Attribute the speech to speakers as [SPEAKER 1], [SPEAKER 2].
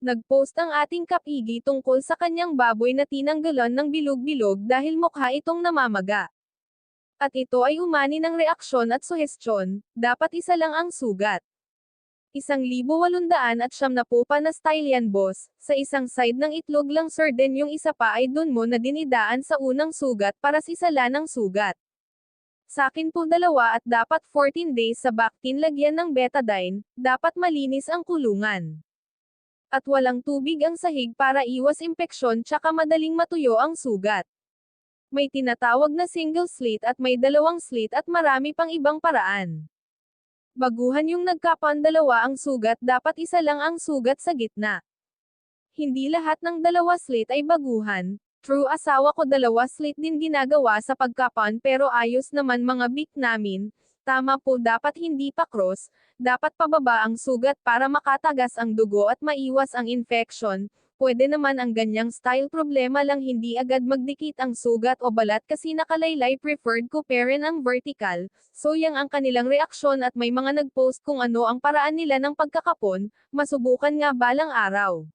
[SPEAKER 1] Nagpost ang ating kapigi tungkol sa kanyang baboy na tinanggalan ng bilog-bilog dahil mukha itong namamaga. At ito ay umani ng reaksyon at suhestyon, dapat isa lang ang sugat. Isang libo walundaan at siyam na pupa na style boss, sa isang side ng itlog lang sir din yung isa pa ay dun mo na dinidaan sa unang sugat para sa isala ng sugat. Sakin po dalawa at dapat 14 days sa Bactin lagyan ng betadine, dapat malinis ang kulungan. At walang tubig ang sahig para iwas impeksyon tsaka madaling matuyo ang sugat. May tinatawag na single slit at may dalawang slit at marami pang ibang paraan. Baguhan yung nagkapandalawa ang sugat dapat isa lang ang sugat sa gitna. Hindi lahat ng dalawa slit ay baguhan, True asawa ko dalawa slit din ginagawa sa pagkapan pero ayos naman mga bik namin, tama po dapat hindi pa cross, dapat pababa ang sugat para makatagas ang dugo at maiwas ang infection, pwede naman ang ganyang style problema lang hindi agad magdikit ang sugat o balat kasi nakalaylay preferred ko parent ang vertical, so yang ang kanilang reaksyon at may mga nagpost kung ano ang paraan nila ng pagkakapon, masubukan nga balang araw.